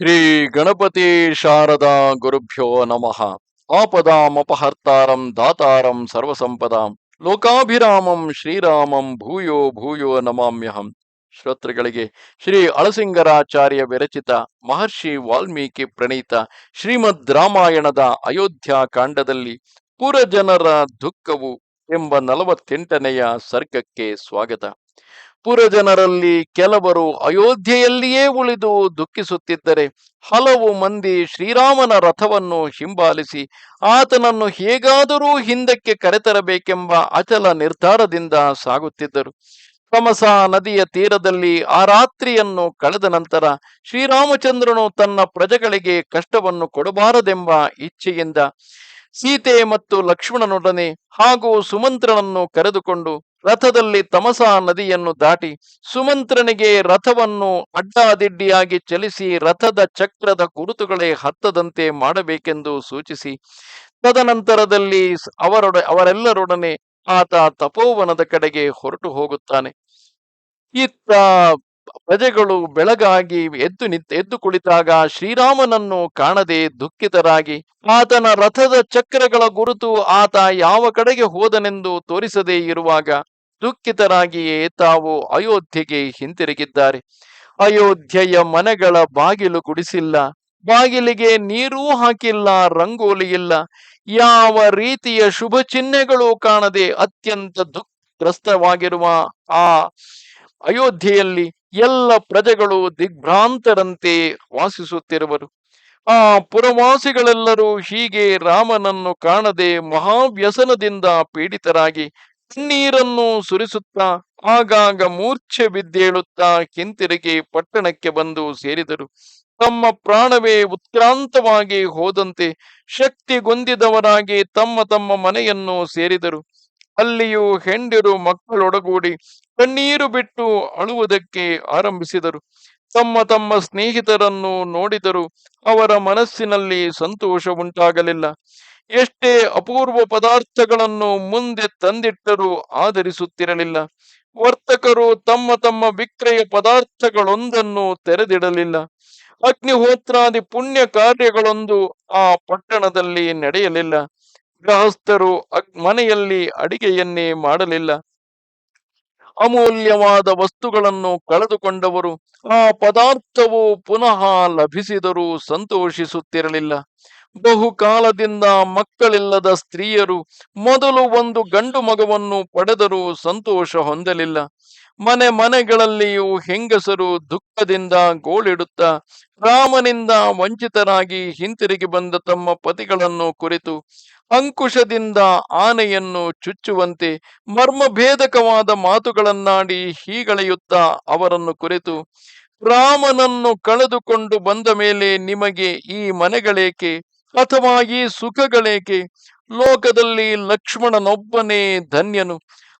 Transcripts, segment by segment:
ಶ್ರೀ ಗಣಪತಿ ಶಾರದಾ ಗುರುಭ್ಯೋ ನಮಃ. ಆಪದಾಮಪಹರ್ತಾರಂ ದಾತಾರಂ ಸರ್ವಸಂಪದಾಂ. ಲೋಕಾಭಿರಾಮಂ ಶ್ರೀರಾಮಂ ಭೂಯೋ ಭೂಯೋ ನಮಾಮ್ಯಹಂ. ಶ್ರೋತೃಗಳಿಗೆ ಶ್ರೀ ಅಳಸಿಂಗರಾಚಾರ್ಯ ವಿರಚಿತ ಮಹರ್ಷಿ ವಾಲ್ಮೀಕಿ ಪ್ರಣೀತ ಶ್ರೀಮದ್ ರಾಮಾಯಣದ ಅಯೋಧ್ಯ ಕಾಂಡದಲ್ಲಿ ಪುರಜನರ ದುಃಖವು ಎಂಬ ನಲವತ್ತೆಂಟನೆಯ ಸರ್ಗಕ್ಕೆ ಸ್ವಾಗತ. ಪುರಜನರಲ್ಲಿ ಕೆಲವರು ಅಯೋಧ್ಯೆಯಲ್ಲಿಯೇ ಉಳಿದು ದುಃಖಿಸುತ್ತಿದ್ದರೆ ಹಲವು ಮಂದಿ ಶ್ರೀರಾಮನ ರಥವನ್ನು ಹಿಂಬಾಲಿಸಿ ಆತನನ್ನು ಹೇಗಾದರೂ ಹಿಂದಕ್ಕೆ ಕರೆತರಬೇಕೆಂಬ ಅಚಲ ನಿರ್ಧಾರದಿಂದ ಸಾಗುತ್ತಿದ್ದರು. ಕಮಸಾ ನದಿಯ ತೀರದಲ್ಲಿ ಆ ರಾತ್ರಿಯನ್ನು ಕಳೆದ ನಂತರ ಶ್ರೀರಾಮಚಂದ್ರನು ತನ್ನ ಪ್ರಜೆಗಳಿಗೆ ಕಷ್ಟವನ್ನು ಕೊಡಬಾರದೆಂಬ ಇಚ್ಛೆಯಿಂದ ಸೀತೆ ಮತ್ತು ಲಕ್ಷ್ಮಣನೊಡನೆ ಹಾಗೂ ಸುಮಂತ್ರನನ್ನು ಕರೆದುಕೊಂಡು ರಥದಲ್ಲಿ ತಮಸಾ ನದಿಯನ್ನು ದಾಟಿ ಸುಮಂತ್ರನಿಗೆ ರಥವನ್ನು ಅಡ್ಡಾದಿಡ್ಡಿಯಾಗಿ ಚಲಿಸಿ ರಥದ ಚಕ್ರದ ಗುರುತುಗಳೇ ಹತ್ತದಂತೆ ಮಾಡಬೇಕೆಂದು ಸೂಚಿಸಿ. ತದನಂತರದಲ್ಲಿ ಅವರೊಡ, ಅವರೆಲ್ಲರೊಡನೆ ಆತ ತಪೋವನದ ಕಡೆಗೆ ಹೊರಟು ಹೋಗುತ್ತಾನೆ. ಇತ್ತ ಪ್ರಜೆಗಳು ಬೆಳಗಾಗಿ ಎದ್ದು ನಿಂತ, ಎದ್ದು ಕುಳಿತಾಗ ಶ್ರೀರಾಮನನ್ನು ಕಾಣದೆ ದುಃಖಿತರಾಗಿ, ಆತನ ರಥದ ಚಕ್ರಗಳ ಗುರುತು ಆತ ಯಾವ ಕಡೆಗೆ ಹೋದನೆಂದು ತೋರಿಸದೇ ಇರುವಾಗ ದುಃಖಿತರಾಗಿಯೇ ತಾವು ಅಯೋಧ್ಯೆಗೆ ಹಿಂತಿರುಗಿದ್ದಾರೆ. ಅಯೋಧ್ಯೆಯ ಮನೆಗಳ ಬಾಗಿಲು ಗುಡಿಸಿಲ್ಲ, ಬಾಗಿಲಿಗೆ ನೀರೂ ಹಾಕಿಲ್ಲ, ರಂಗೋಲಿ ಇಲ್ಲ, ಯಾವ ರೀತಿಯ ಶುಭ ಚಿಹ್ನೆಗಳು ಕಾಣದೆ ಅತ್ಯಂತ ದುಃಖಗ್ರಸ್ತವಾಗಿರುವ ಆ ಅಯೋಧ್ಯೆಯಲ್ಲಿ ಎಲ್ಲ ಪ್ರಜೆಗಳು ದಿಗ್ಭ್ರಾಂತರಂತೆ ವಾಸಿಸುತ್ತಿರುವರು. ಆ ಪುರವಾಸಿಗಳೆಲ್ಲರೂ ಹೀಗೆ ರಾಮನನ್ನು ಕಾಣದೆ ಮಹಾವ್ಯಸನದಿಂದ ಪೀಡಿತರಾಗಿ ಕಣ್ಣೀರನ್ನು ಸುರಿಸುತ್ತಾ, ಆಗಾಗ ಮೂರ್ಛೆ ಬಿದ್ದೇಳುತ್ತಾ ಹಿಂತಿರುಗಿ ಪಟ್ಟಣಕ್ಕೆ ಬಂದು ಸೇರಿದರು. ತಮ್ಮ ಪ್ರಾಣವೇ ಉತ್ಕ್ರಾಂತವಾಗಿ ಹೋದಂತೆ ಶಕ್ತಿಗೊಂದಿದವರಾಗಿ ತಮ್ಮ ತಮ್ಮ ಮನೆಯನ್ನು ಸೇರಿದರು. ಅಲ್ಲಿಯೂ ಹೆಂಡಿರು ಮಕ್ಕಳೊಡಗೂಡಿ ಕಣ್ಣೀರು ಬಿಟ್ಟು ಅಳುವುದಕ್ಕೆ ಆರಂಭಿಸಿದರು. ತಮ್ಮ ತಮ್ಮ ಸ್ನೇಹಿತರನ್ನು ನೋಡಿದರು ಅವರ ಮನಸ್ಸಿನಲ್ಲಿ ಸಂತೋಷ ಉಂಟಾಗಲಿಲ್ಲ. ಎಷ್ಟೇ ಅಪೂರ್ವ ಪದಾರ್ಥಗಳನ್ನು ಮುಂದೆ ತಂದಿಟ್ಟರೂ ಆಧರಿಸುತ್ತಿರಲಿಲ್ಲ. ವರ್ತಕರು ತಮ್ಮ ತಮ್ಮ ವಿಕ್ರಯ ಪದಾರ್ಥಗಳೊಂದನ್ನು ತೆರೆದಿಡಲಿಲ್ಲ. ಅಗ್ನಿಹೋತ್ರಾದಿ ಪುಣ್ಯ ಕಾರ್ಯಗಳೊಂದು ಆ ಪಟ್ಟಣದಲ್ಲಿ ನಡೆಯಲಿಲ್ಲ. ಗೃಹಸ್ಥರು ಮನೆಯಲ್ಲಿ ಅಡಿಗೆಯನ್ನೇ ಮಾಡಲಿಲ್ಲ. ಅಮೂಲ್ಯವಾದ ವಸ್ತುಗಳನ್ನು ಕಳೆದುಕೊಂಡವರು ಆ ಪದಾರ್ಥವು ಪುನಃ ಲಭಿಸಿದರೂ ಸಂತೋಷಿಸುತ್ತಿರಲಿಲ್ಲ. ಬಹುಕಾಲದಿಂದ ಮಕ್ಕಳಿಲ್ಲದ ಸ್ತ್ರೀಯರು ಮೊದಲು ಒಂದು ಗಂಡು ಮಗವನ್ನು ಪಡೆದರೂ ಸಂತೋಷ ಹೊಂದಲಿಲ್ಲ. ಮನೆ ಮನೆಗಳಲ್ಲಿಯೂ ಹೆಂಗಸರು ದುಃಖದಿಂದ ಗೋಳಿಡುತ್ತಾ ರಾಮನಿಂದ ವಂಚಿತರಾಗಿ ಹಿಂತಿರುಗಿ ಬಂದ ತಮ್ಮ ಪತಿಗಳನ್ನು ಕುರಿತು ಅಂಕುಶದಿಂದ ಆನೆಯನ್ನು ಚುಚ್ಚುವಂತೆ ಮರ್ಮಭೇದಕವಾದ ಮಾತುಗಳನ್ನಾಡಿ ಹೀಗಳೆಯುತ್ತಾ ಅವರನ್ನು ಕುರಿತು, ರಾಮನನ್ನು ಕಳೆದುಕೊಂಡು ಬಂದ ಮೇಲೆ ನಿಮಗೆ ಈ ಮನೆಗಳೇಕೆ? ಅಥವಾ ಈ ಸುಖಗಳೇಕೆ? ಲೋಕದಲ್ಲಿ ಲಕ್ಷ್ಮಣನೊಬ್ಬನೇ ಧನ್ಯನು,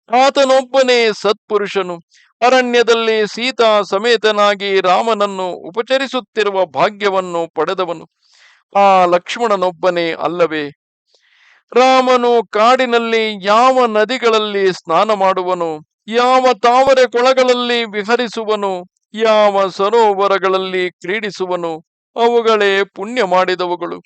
ಆತನೊಬ್ಬನೇ ಸತ್ಪುರುಷನು, ಅರಣ್ಯದಲ್ಲಿ ಸೀತಾ ಸಮೇತನಾಗಿ ರಾಮನನ್ನು ಉಪಚರಿಸುತ್ತಿರುವ ಭಾಗ್ಯವನ್ನು ಪಡೆದವನು. ಆ ಲಕ್ಷ್ಮಣನೊಬ್ಬನೇ ಅಲ್ಲವೇ? ರಾಮನು ಕಾಡಿನಲ್ಲಿ ಯಾವ ನದಿಗಳಲ್ಲಿ ಸ್ನಾನ ಮಾಡುವನು, ಯಾವ ತಾವರೆ ಕೊಳಗಳಲ್ಲಿ ವಿಹರಿಸುವನು, ಯಾವ ಸರೋವರಗಳಲ್ಲಿ ಕ್ರೀಡಿಸುವನು, ಅವುಗಳೇ ಪುಣ್ಯ ಮಾಡಿದವುಗಳು.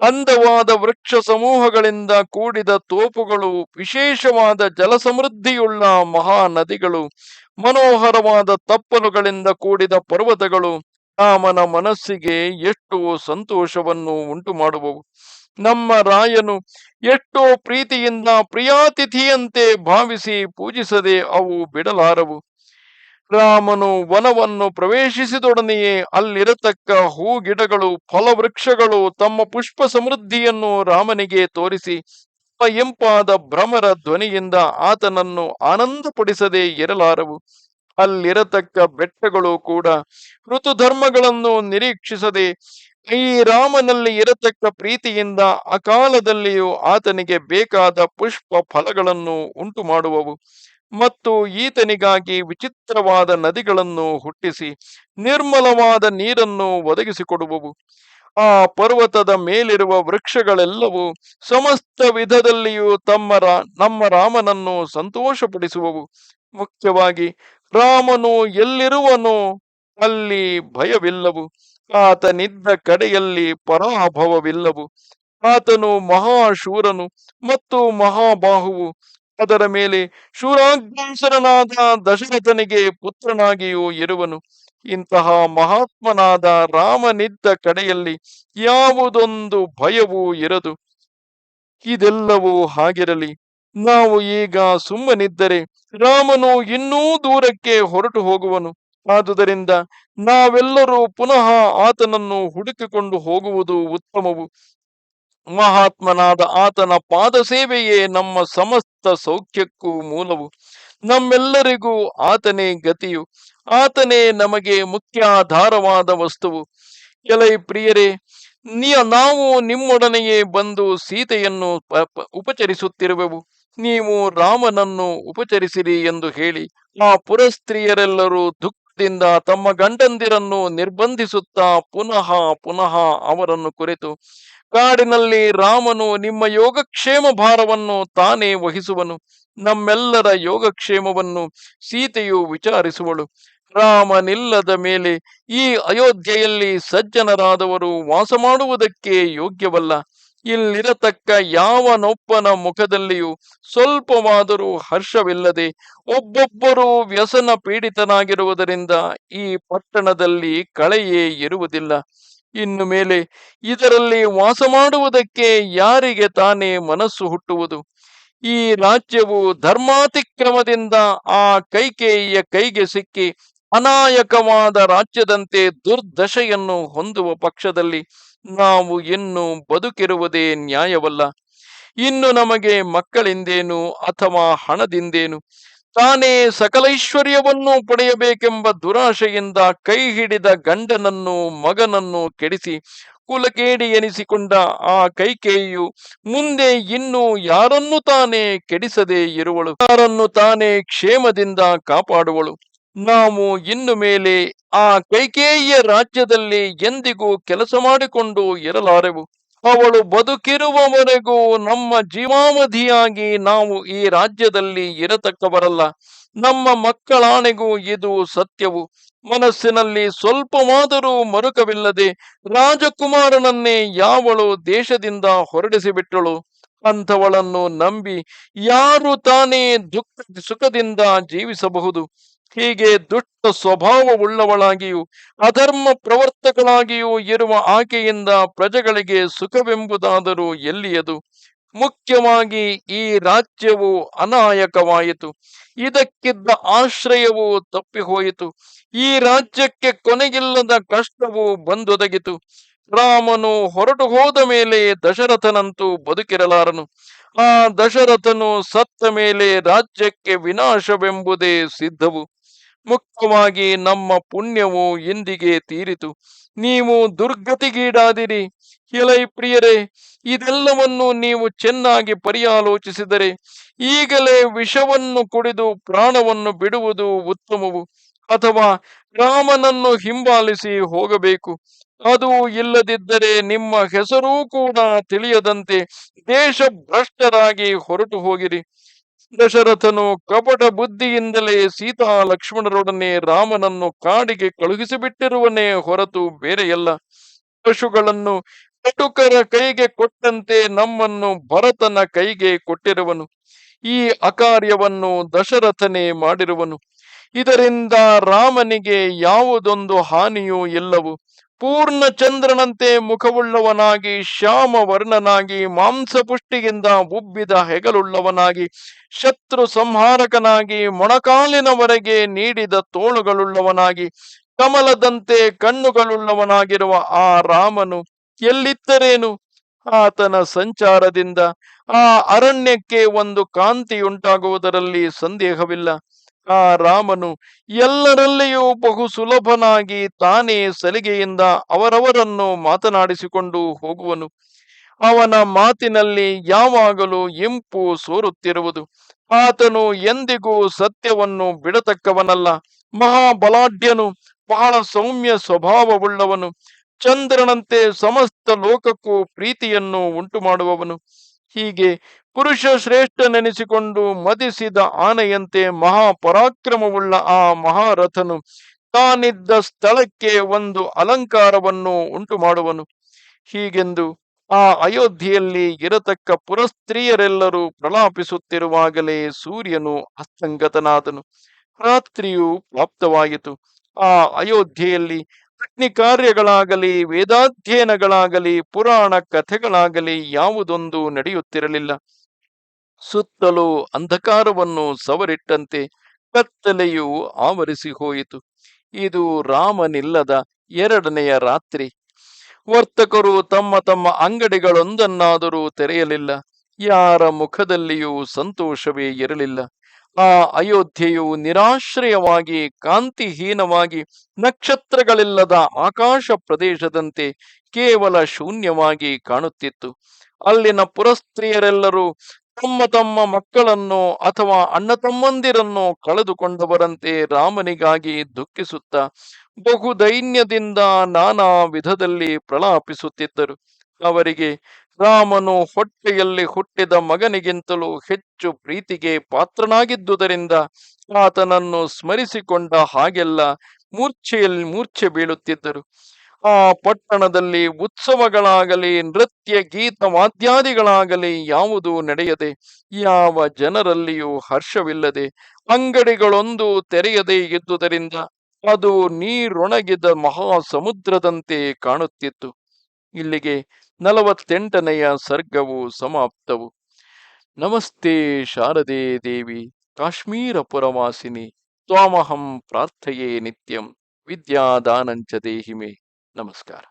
ಅಂದವಾದ ವೃಕ್ಷ ಸಮೂಹಗಳಿಂದ ಕೂಡಿದ ತೋಪುಗಳು, ವಿಶೇಷವಾದ ಜಲ ಸಮೃದ್ಧಿಯುಳ್ಳ ಮಹಾ ನದಿಗಳು ಮನೋಹರವಾದ ತಪ್ಪಲುಗಳಿಂದ ಕೂಡಿದ ಪರ್ವತಗಳು, ರಾಮನ ಮನಸ್ಸಿಗೆ ಎಷ್ಟು ಸಂತೋಷವನ್ನು ಉಂಟು ಮಾಡುವವು ನಮ್ಮ ರಾಯನು ಎಷ್ಟೋ ಪ್ರೀತಿಯಿಂದ ಪ್ರಿಯಾತಿಥಿಯಂತೆ ಭಾವಿಸಿ ಪೂಜಿಸದೆ ಅವು ಬಿಡಲಾರವು. ರಾಮನು ವನವನ್ನು ಪ್ರವೇಶಿಸಿದೊಡನೆಯೇ ಅಲ್ಲಿರತಕ್ಕ ಹೂ ಗಿಡಗಳು ಫಲವೃಕ್ಷಗಳು ತಮ್ಮ ಪುಷ್ಪ ಸಮೃದ್ಧಿಯನ್ನು ರಾಮನಿಗೆ ತೋರಿಸಿ ಎಂಪಾದ ಭ್ರಮರ ಧ್ವನಿಯಿಂದ ಆತನನ್ನು ಆನಂದಪಡಿಸದೆ ಇರಲಾರವು. ಅಲ್ಲಿರತಕ್ಕ ಬೆಟ್ಟಗಳು ಕೂಡ ಋತುಧರ್ಮಗಳನ್ನು ನಿರೀಕ್ಷಿಸದೆ ಈ ರಾಮನಲ್ಲಿ ಇರತಕ್ಕ ಪ್ರೀತಿಯಿಂದ ಅಕಾಲದಲ್ಲಿಯೂ ಆತನಿಗೆ ಬೇಕಾದ ಪುಷ್ಪ ಫಲಗಳನ್ನು ಉಂಟು ಮಾಡುವವು ಮತ್ತು ಈತನಿಗಾಗಿ ವಿಚಿತ್ರವಾದ ನದಿಗಳನ್ನು ಹುಟ್ಟಿಸಿ ನಿರ್ಮಲವಾದ ನೀರನ್ನು ಒದಗಿಸಿಕೊಡುವವು. ಆ ಪರ್ವತದ ಮೇಲಿರುವ ವೃಕ್ಷಗಳೆಲ್ಲವೂ ಸಮಸ್ತ ವಿಧದಲ್ಲಿಯೂ ತಮ್ಮ ನಮ್ಮ ರಾಮನನ್ನು ಸಂತೋಷಪಡಿಸುವವು. ಮುಖ್ಯವಾಗಿ ರಾಮನು ಎಲ್ಲಿರುವನೋ? ಅಲ್ಲಿ ಭಯವಿಲ್ಲವು. ಆತನಿದ್ದ ಕಡೆಯಲ್ಲಿ ಪರಾಭವವಿಲ್ಲವು. ಆತನು ಮಹಾಶೂರನು ಮತ್ತು ಮಹಾಬಾಹುವು. ಅದರ ಮೇಲೆ ಶೂರಾಗ್ರೇಸರನಾದ ದಶರಥನಿಗೆ ಪುತ್ರನಾಗಿಯೂ ಇರುವನು. ಇಂತಹ ಮಹಾತ್ಮನಾದ ರಾಮನಿದ್ದ ಕಡೆಯಲ್ಲಿ ಯಾವುದೊಂದು ಭಯವೂ ಇರದು. ಇದೆಲ್ಲವೂ ಹಾಗಿರಲಿ. ನಾವು ಈಗ ಸುಮ್ಮನಿದ್ದರೆ ರಾಮನು ಇನ್ನೂ ದೂರಕ್ಕೆ ಹೊರಟು ಹೋಗುವನು. ಆದುದರಿಂದ ನಾವೆಲ್ಲರೂ ಪುನಃ ಆತನನ್ನು ಹುಡುಕಿಕೊಂಡು ಹೋಗುವುದು ಉತ್ತಮವು. ಮಹಾತ್ಮನಾದ ಆತನ ಪಾದ ಸೇವೆಯೇ ನಮ್ಮ ಸಮಸ್ತ ಸೌಖ್ಯಕ್ಕೂ ಮೂಲವು. ನಮ್ಮೆಲ್ಲರಿಗೂ ಆತನೇ ಗತಿಯು. ಆತನೇ ನಮಗೆ ಮುಖ್ಯಾಧಾರವಾದ ವಸ್ತುವು. ಎಲೈ ಪ್ರಿಯರೇ, ನೀ, ನಾವು ನಿಮ್ಮೊಡನೆಯೇ ಬಂದು ಸೀತೆಯನ್ನು ಉಪಚರಿಸುತ್ತಿರುವೆವು. ನೀವು ರಾಮನನ್ನು ಉಪಚರಿಸಿರಿ ಎಂದು ಹೇಳಿ, ಆ ಪುರಸ್ತ್ರೀಯರೆಲ್ಲರೂ ದುಃಖದಿಂದ ತಮ್ಮ ಗಂಡಂದಿರನ್ನು ನಿರ್ಬಂಧಿಸುತ್ತಾ ಪುನಃ ಪುನಃ ಅವರನ್ನು ಕುರಿತು, ಕಾಡಿನಲ್ಲಿ ರಾಮನು ನಿಮ್ಮ ಯೋಗಕ್ಷೇಮ ಭಾರವನ್ನು ತಾನೇ ವಹಿಸುವನು, ನಮ್ಮೆಲ್ಲರ ಯೋಗಕ್ಷೇಮವನ್ನು ಸೀತೆಯು ವಿಚಾರಿಸುವಳು. ರಾಮನಿಲ್ಲದ ಮೇಲೆ ಈ ಅಯೋಧ್ಯೆಯಲ್ಲಿ ಸಜ್ಜನರಾದವರು ವಾಸ ಮಾಡುವುದಕ್ಕೆ ಯೋಗ್ಯವಲ್ಲ. ಇಲ್ಲಿರತಕ್ಕ ಯಾವನೊಬ್ಬನ ಮುಖದಲ್ಲಿಯೂ ಸ್ವಲ್ಪವಾದರೂ ಹರ್ಷವಿಲ್ಲದೆ ಒಬ್ಬೊಬ್ಬರು ವ್ಯಸನ ಪೀಡಿತನಾಗಿರುವುದರಿಂದ ಈ ಪಟ್ಟಣದಲ್ಲಿ ಕಳೆಯೇ ಇರುವುದಿಲ್ಲ. ಇನ್ನು ಮೇಲೆ ಇದರಲ್ಲಿ ವಾಸ ಮಾಡುವುದಕ್ಕೆ ಯಾರಿಗೆ ತಾನೇ ಮನಸ್ಸು ಹುಟ್ಟುವುದು? ಈ ರಾಜ್ಯವು ಧರ್ಮಾತಿಕ್ರಮದಿಂದ ಆ ಕೈಕೇಯಿಯ ಕೈಗೆ ಸಿಕ್ಕಿ ಅನಾಯಕವಾದ ರಾಜ್ಯದಂತೆ ದುರ್ದಶೆಯನ್ನು ಹೊಂದುವ ಪಕ್ಷದಲ್ಲಿ ನಾವು ಇನ್ನು ಬದುಕಿರುವುದೇ ನ್ಯಾಯವಲ್ಲ. ಇನ್ನು ನಮಗೆ ಮಕ್ಕಳಿಂದೇನು ಅಥವಾ ಹಣದಿಂದೇನು? ತಾನೇ ಸಕಲೈಶ್ವರ್ಯವನ್ನು ಪಡೆಯಬೇಕೆಂಬ ದುರಾಶೆಯಿಂದ ಕೈ ಹಿಡಿದ ಗಂಡನನ್ನು ಮಗನನ್ನು ಕೆಡಿಸಿ ಕುಲಕೇಡಿ ಎನಿಸಿಕೊಂಡ ಆ ಕೈಕೇಯಿಯು ಮುಂದೆ ಇನ್ನು ಯಾರನ್ನು ತಾನೇ ಕೆಡಿಸದೇ ಇರುವಳು? ಯಾರನ್ನು ತಾನೇ ಕ್ಷೇಮದಿಂದ ಕಾಪಾಡುವಳು? ನಾವು ಇನ್ನು ಮೇಲೆ ಆ ಕೈಕೇಯಿಯ ರಾಜ್ಯದಲ್ಲಿ ಎಂದಿಗೂ ಕೆಲಸ ಮಾಡಿಕೊಂಡು ಇರಲಾರೆವು. ಅವಳು ಬದುಕಿರುವವರೆಗೂ ನಮ್ಮ ಜೀವಾವಧಿಯಾಗಿ ನಾವು ಈ ರಾಜ್ಯದಲ್ಲಿ ಇರತಕ್ಕವರಲ್ಲ. ನಮ್ಮ ಮಕ್ಕಳಾಣೆಗೂ ಇದು ಸತ್ಯವು. ಮನಸ್ಸಿನಲ್ಲಿ ಸ್ವಲ್ಪವಾದರೂ ಮರುಕವಿಲ್ಲದೆ ರಾಜಕುಮಾರನನ್ನೇ ಯಾವಳು ದೇಶದಿಂದ ಹೊರಡಿಸಿಬಿಟ್ಟಳು. ಅಂಥವಳನ್ನು ನಂಬಿ ಯಾರು ತಾನೇ ದುಃಖ ಸುಖದಿಂದ ಜೀವಿಸಬಹುದು. ಹೀಗೆ ದುಷ್ಟ ಸ್ವಭಾವವುಳ್ಳವಳಾಗಿಯೂ, ಅಧರ್ಮ ಪ್ರವರ್ತಕಳಾಗಿಯೂ ಇರುವ ಆಕೆಯಿಂದ ಪ್ರಜೆಗಳಿಗೆ ಸುಖವೆಂಬುದಾದರೂ ಎಲ್ಲಿಯದು? ಮುಖ್ಯವಾಗಿ ಈ ರಾಜ್ಯವು ಅನಾಯಕವಾಯಿತು. ಇದಕ್ಕಿದ್ದ ಆಶ್ರಯವು ತಪ್ಪಿಹೋಯಿತು. ಈ ರಾಜ್ಯಕ್ಕೆ ಕೊನೆಗಿಲ್ಲದ ಕಷ್ಟವು ಬಂದೊದಗಿತು. ರಾಮನು ಹೊರಟು ಹೋದ ಮೇಲೆ ದಶರಥನಂತೂ ಬದುಕಿರಲಾರನು. ಆ ದಶರಥನು ಸತ್ತ ಮೇಲೆ ರಾಜ್ಯಕ್ಕೆ ವಿನಾಶವೆಂಬುದೇ ಸಿದ್ಧವು. ಮುಖ್ಯವಾಗಿ ನಮ್ಮ ಪುಣ್ಯವು ಎಂದಿಗೆ ತೀರಿತು? ನೀವು ದುರ್ಗತಿಗೀಡಾದಿರಿ. ಎಲೈ ಪ್ರಿಯರೇ, ಇದೆಲ್ಲವನ್ನು ನೀವು ಚೆನ್ನಾಗಿ ಪರ್ಯಾಲೋಚಿಸಿದರೆ ಈಗಲೇ ವಿಷವನ್ನು ಕುಡಿದು ಪ್ರಾಣವನ್ನು ಬಿಡುವುದು ಉತ್ತಮವು. ಅಥವಾ ರಾಮನನ್ನು ಹಿಂಬಾಲಿಸಿ ಹೋಗಬೇಕು. ಅದು ಇಲ್ಲದಿದ್ದರೆ ನಿಮ್ಮ ಹೆಸರೂ ಕೂಡ ತಿಳಿಯದಂತೆ ದೇಶ ಭ್ರಷ್ಟರಾಗಿ ಹೊರಟು ಹೋಗಿರಿ. ದಶರಥನು ಕಪಟ ಬುದ್ಧಿಯಿಂದಲೇ ಸೀತಾ ಲಕ್ಷ್ಮಣರೊಡನೆ ರಾಮನನ್ನು ಕಾಡಿಗೆ ಕಳುಹಿಸಿಬಿಟ್ಟಿರುವನೇ ಹೊರತು ಬೇರೆಯಲ್ಲ. ಪಶುಗಳನ್ನು ಕಟುಕರ ಕೈಗೆ ಕೊಟ್ಟಂತೆ ನಮ್ಮನ್ನು ಭರತನ ಕೈಗೆ ಕೊಟ್ಟಿರುವನು. ಈ ಅಕಾರ್ಯವನ್ನು ದಶರಥನೇ ಮಾಡಿರುವನು. ಇದರಿಂದ ರಾಮನಿಗೆ ಯಾವುದೊಂದು ಹಾನಿಯೂ ಇಲ್ಲವು. ಪೂರ್ಣ ಚಂದ್ರನಂತೆ ಮುಖವುಳ್ಳವನಾಗಿ ಶ್ಯಾಮ ವರ್ಣನಾಗಿ ಮಾಂಸಪುಷ್ಟಿಯಿಂದ ಉಬ್ಬಿದ ಹೆಗಲುಳ್ಳವನಾಗಿ ಶತ್ರು ಸಂಹಾರಕನಾಗಿ ಮೊಣಕಾಲಿನವರೆಗೆ ನೀಡಿದ ತೋಳುಗಳುಳ್ಳವನಾಗಿ, ಕಮಲದಂತೆ ಕಣ್ಣುಗಳುಳ್ಳವನಾಗಿರುವ ಆ ರಾಮನು ಎಲ್ಲಿದ್ದರೇನು? ಆತನ ಸಂಚಾರದಿಂದ. ಆ ಅರಣ್ಯಕ್ಕೆ ಒಂದು ಕಾಂತಿಯುಂಟಾಗುವುದರಲ್ಲಿ ಸಂದೇಹವಿಲ್ಲ. ಆ ರಾಮನು ಎಲ್ಲರಲ್ಲಿಯೂ ಬಹು ಸುಲಭನಾಗಿ ತಾನೇ ಸಲಿಗೆಯಿಂದ ಅವರವರನ್ನು ಮಾತನಾಡಿಸಿಕೊಂಡು ಹೋಗುವನು. ಅವನ ಮಾತಿನಲ್ಲಿ ಯಾವಾಗಲೂ ಇಂಪು ಸೋರುತ್ತಿರುವುದು. ಆತನು ಎಂದಿಗೂ ಸತ್ಯವನ್ನು ಬಿಡತಕ್ಕವನಲ್ಲ. ಮಹಾಬಲಾಢ್ಯನು, ಬಹಳ ಸೌಮ್ಯ ಸ್ವಭಾವವುಳ್ಳವನು. ಚಂದ್ರನಂತೆ ಸಮಸ್ತ ಲೋಕಕ್ಕೂ ಪ್ರೀತಿಯನ್ನು ಉಂಟು ಮಾಡುವವನು ಹೀಗೆ ಪುರುಷ ಶ್ರೇಷ್ಠನೆನಿಸಿಕೊಂಡು ಮದಿಸಿದ ಆನೆಯಂತೆ ಮಹಾಪರಾಕ್ರಮವುಳ್ಳ ಆ ಮಹಾರಥನು ತಾನಿದ್ದ ಸ್ಥಳಕ್ಕೆ ಒಂದು ಅಲಂಕಾರವನ್ನು ಉಂಟು ಮಾಡುವನು ಹೀಗೆಂದು ಆ ಅಯೋಧ್ಯೆಯಲ್ಲಿ ಇರತಕ್ಕ ಪುರಸ್ತ್ರೀಯರೆಲ್ಲರೂ ಪ್ರಲಾಪಿಸುತ್ತಿರುವಾಗಲೇ ಸೂರ್ಯನು ಅಸ್ತಂಗತನಾದನು. ರಾತ್ರಿಯು ಪ್ರಾಪ್ತವಾಯಿತು. ಆ ಅಯೋಧ್ಯೆಯಲ್ಲಿ ಅಗ್ನಿ ಕಾರ್ಯಗಳಾಗಲಿ ವೇದಾಧ್ಯಯನಗಳಾಗಲಿ, ಪುರಾಣ ಕಥೆಗಳಾಗಲಿ ಯಾವುದೊಂದು ನಡೆಯುತ್ತಿರಲಿಲ್ಲ. ಸುತ್ತಲೂ ಅಂಧಕಾರವನ್ನು ಸವರಿಟ್ಟಂತೆ ಕತ್ತಲೆಯು ಆವರಿಸಿ ಹೋಯಿತು. ಇದು ರಾಮನಿಲ್ಲದ ಎರಡನೆಯ ರಾತ್ರಿ. ವರ್ತಕರು ತಮ್ಮ ತಮ್ಮ ಅಂಗಡಿಗಳೊಂದನ್ನಾದರೂ ತೆರೆಯಲಿಲ್ಲ. ಯಾರ ಮುಖದಲ್ಲಿಯೂ ಸಂತೋಷವೇ ಇರಲಿಲ್ಲ. ಆ ಅಯೋಧ್ಯೆಯು ನಿರಾಶ್ರಯವಾಗಿ, ಕಾಂತಿಹೀನವಾಗಿ, ನಕ್ಷತ್ರಗಳಿಲ್ಲದ ಆಕಾಶ ಪ್ರದೇಶದಂತೆ ಕೇವಲ ಶೂನ್ಯವಾಗಿ ಕಾಣುತ್ತಿತ್ತು. ಅಲ್ಲಿನ ಪುರಸ್ತ್ರೀಯರೆಲ್ಲರೂ ತಮ್ಮ ತಮ್ಮ ಮಕ್ಕಳನ್ನು ಅಥವಾ ಅಣ್ಣ ತಮ್ಮಂದಿರನ್ನು ಕಳೆದುಕೊಂಡವರಂತೆ ರಾಮನಿಗಾಗಿ ದುಃಖಿಸುತ್ತಾ, ಬಹುದೈನ್ಯದಿಂದ ನಾನಾ ವಿಧದಲ್ಲಿ ಪ್ರಲಾಪಿಸುತ್ತಿದ್ದರು. ಅವರಿಗೆ ರಾಮನು ಹೊಟ್ಟೆಯಲ್ಲಿ ಹುಟ್ಟಿದ ಮಗನಿಗಿಂತಲೂ ಹೆಚ್ಚು ಪ್ರೀತಿಗೆ ಪಾತ್ರನಾಗಿದ್ದುದರಿಂದ ಆತನನ್ನು ಸ್ಮರಿಸಿಕೊಂಡ ಹಾಗೆಲ್ಲ ಮೂರ್ಛೆಯಲ್ಲಿ ಮೂರ್ಛೆ ಬೀಳುತ್ತಿದ್ದರು. ಆ ಪಟ್ಟಣದಲ್ಲಿ ಉತ್ಸವಗಳಾಗಲಿ, ನೃತ್ಯ, ಗೀತ ವಾದ್ಯಾದಿಗಳಾಗಲಿ ಯಾವುದೂ ನಡೆಯದೆ, ಯಾವ ಜನರಲ್ಲಿಯೂ ಹರ್ಷವಿಲ್ಲದೆ ಅಂಗಡಿಗಳೊಂದು ತೆರೆಯದೆ ಇದ್ದುದರಿಂದ ಅದು ನೀರೊಣಗಿದ ಮಹಾಸಮುದ್ರದಂತೆ ಕಾಣುತ್ತಿತ್ತು. ಇಲ್ಲಿಗೆ ನಲವತ್ತೆಂಟನೆಯ ಸರ್ಗವು ಸಮಾಪ್ತವು. ನಮಸ್ತೆ ಶಾರದೆ ದೇವಿ ಕಾಶ್ಮೀರ ಪುರವಾಸಿನಿ ತ್ವಾಮಹಂ ಪ್ರಾರ್ಥಯೇ ನಿತ್ಯಂ ವಿದ್ಯಾದಾನಂಚ ದೇಹಿಮೆ. ನಮಸ್ಕಾರ.